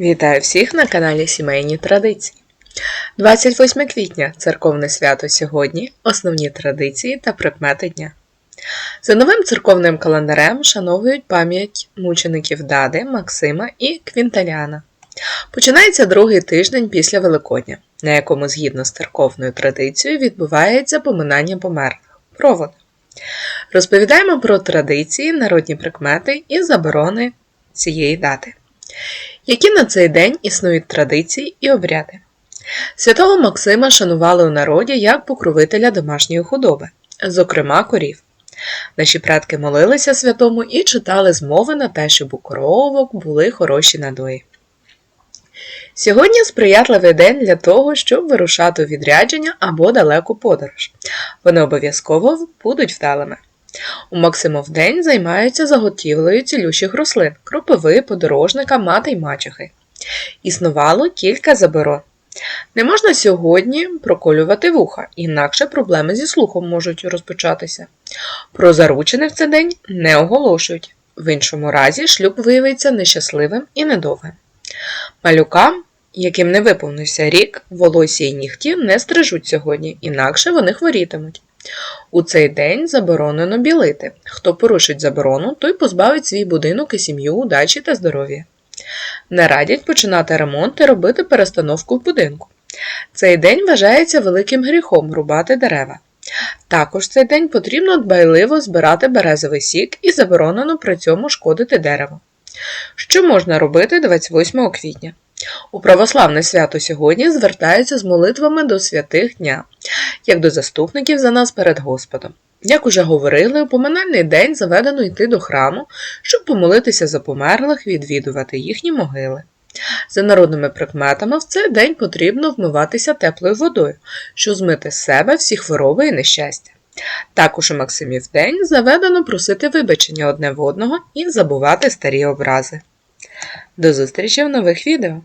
Вітаю всіх на каналі Сімейні Традиції. 28 квітня церковне свято сьогодні, основні традиції та прикмети дня. За новим церковним календарем шановують пам'ять мучеників Дади, Максима і Квінталіана. Починається другий тиждень після Великодня, на якому згідно з церковною традицією відбувається поминання померлих провод. Розповідаємо про традиції, народні прикмети і заборони цієї дати. Які на цей день існують традиції і обряди? Святого Максима шанували у народі як покровителя домашньої худоби, зокрема корів. Наші предки молилися святому і читали змови на те, щоб у коровок були хороші надої. Сьогодні сприятливий день для того, щоб вирушати у відрядження або далеку подорож. Вони обов'язково будуть вдалими. У Максимов день займаються заготівлею цілющих рослин, кропиви, подорожника, мати й мачехи. Існувало кілька заборон. Не можна сьогодні проколювати вуха, інакше проблеми зі слухом можуть розпочатися. Про заручини в цей день не оголошують. В іншому разі шлюб виявиться нещасливим і недовгим. Малюкам, яким не виповнився рік, волосся і нігті не стрижуть сьогодні, інакше вони хворітимуть. У цей день заборонено білити. Хто порушить заборону, той позбавить свій будинок і сім'ю удачі та здоров'я. Не радять починати ремонт і робити перестановку в будинку. Цей день вважається великим гріхом рубати дерева. Також цей день потрібно дбайливо збирати березовий сік і заборонено при цьому шкодити дерево. Що можна робити 28 квітня? У православне свято сьогодні звертаються з молитвами до святих дня, як до заступників за нас перед Господом. Як уже говорили, у поминальний день заведено йти до храму, щоб помолитися за померлих, відвідувати їхні могили. За народними прикметами, в цей день потрібно вмиватися теплою водою, щоб змити з себе всі хвороби і нещастя. Також у Максимів день заведено просити вибачення одне в одного і забувати старі образи. До зустрічі в нових відео!